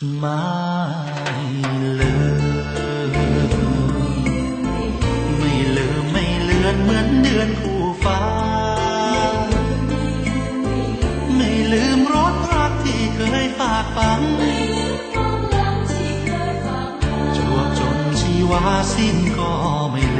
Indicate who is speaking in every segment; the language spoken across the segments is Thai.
Speaker 1: ไม่ลืลืมไม่เลือนเหมือนเดือนคู่ฟ้า ไม่ลืมรสรักที่เคยฝากฝังจวบจนชีวาสิ้นก็ไม่ลืม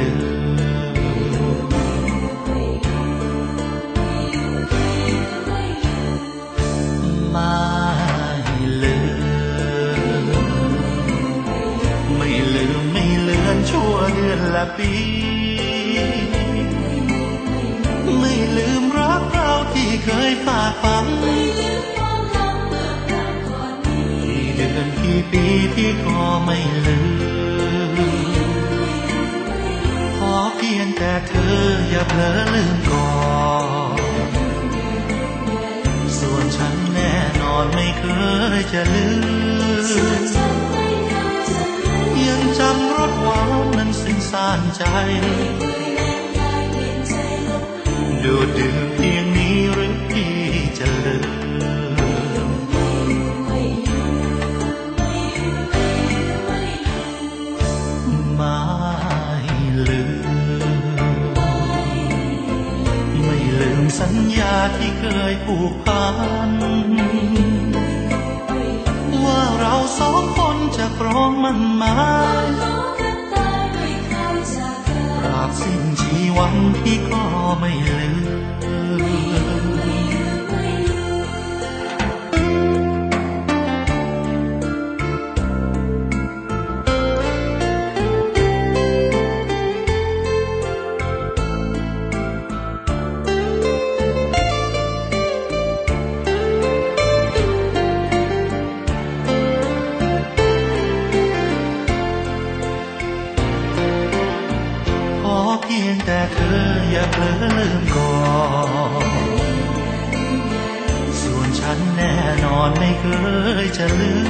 Speaker 1: อนละปี ไม่ลืมรักเราที่เคยฝากฝังกี่เดือนกี่ปีที่ก็ไม่ลืม ขอเพียงแต่เธออย่าเผลอลืมก่อนส่วนฉันแน่นอนไม่เคยจะลืม ยังจำรสหวาน สิ้นสานใจ ดูดื่มเพียงนี้หรือพี่จะลืมไม่ลืมไม่ลืมสัญญาที่เคยผูกพัน ว่าเราสองคนจะครองมันหมา สิ้นชีวันพี่ก็ไม่ลืม แต่เธออย่าเผลอลืมก่อน ส่วนฉันแน่นอนไม่เคยจะลืม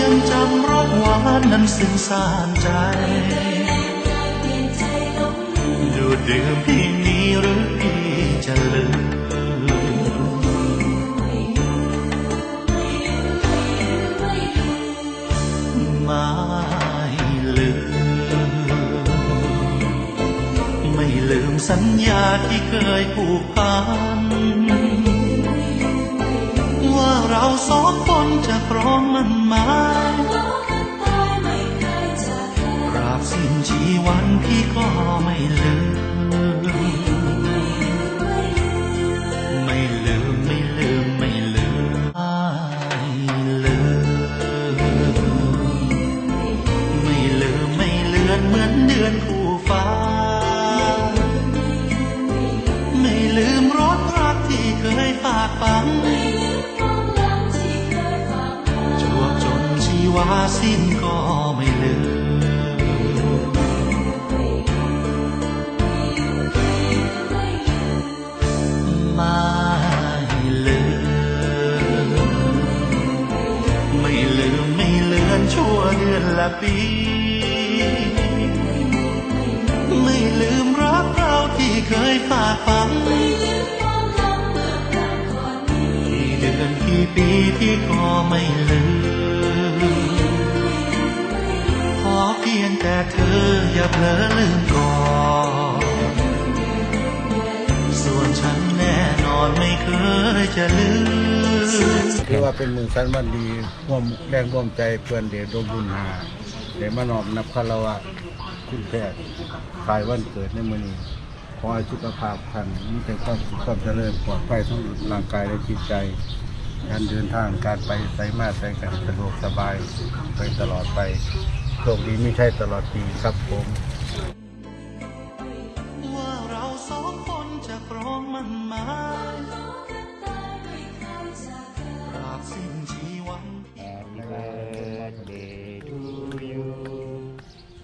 Speaker 1: ยังจำรสหวานนั้นซึ้งสานใจ ดูดดื่มเพียง สัญญาที่เคยผูกพัน ว่าเราสองคนจะครองมันหมายตราบสิ้นชีวันพี่ก็ไม่ลืมไม่ วาสิ้นก็ไม่ลืมไม่ลืม ไม่ลืมไม่เลือนชั่วเดือนละปี ไม่ลืมรักเราที่เคยฝากฝังกี่เดือนกี่ปีที่ก็ไม่ลืม แต่เธออย่าเผลอลืมก่อนส่วนฉันแน่นอนไม่เคยจะลืม
Speaker 2: ถือว่าเป็นมือสันวันดีร่วมแรงร่วมใจเพื่อนเดชดวงบุญหาเดชมานอมนับคารวะคุณแพทย์ขายวันเกิดในมือนี้ขอให้สุขภาพท่านมีแต่ความสุขความเจริญปลอดภัยทั้งร่างกายและจิตใจการเดินทางการไปใส่มาใส่กันสะดวกสบายไปตลอดไป โชคดีไม่ใช่ตลอดปีครับผม
Speaker 1: ว่าเราสองคนจะครองมันหมายตราบสิ้นชีวัน
Speaker 3: Happy birthday to you.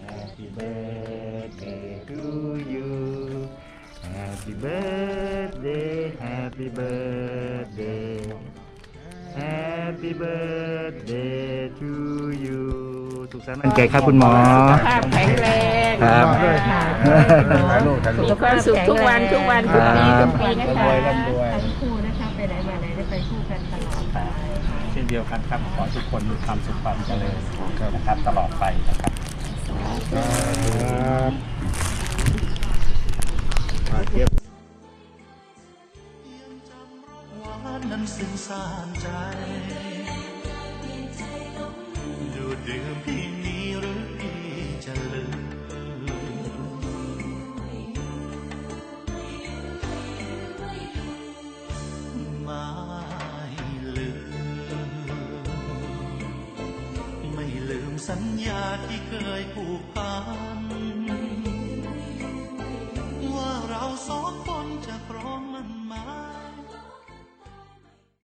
Speaker 3: Happy birthday to you. Happy birthday, happy birthday. Happy birthday to you สุขสันต์วันเกิดครับคุณหมอภาพแข็ง
Speaker 4: แรงครับ
Speaker 2: มีความสุข
Speaker 4: ทุกวันทุกวันทุกปีทุกปีนะคะ
Speaker 2: ทั้งคู่นะคะไปไหนมาไหนได้ไปคู่กันตล
Speaker 3: อดไปเช่นเดียวกันครับขอทุกคนมีความสุขความเจริญนะครับตลอดไปนะครับ
Speaker 2: เก็บ
Speaker 1: นนั้นสิ้นสานใจ เดิมพี่มีหรือพี่จะลืมไม่ลืม ไม่ลืมสัญญาที่เคยผูกพัน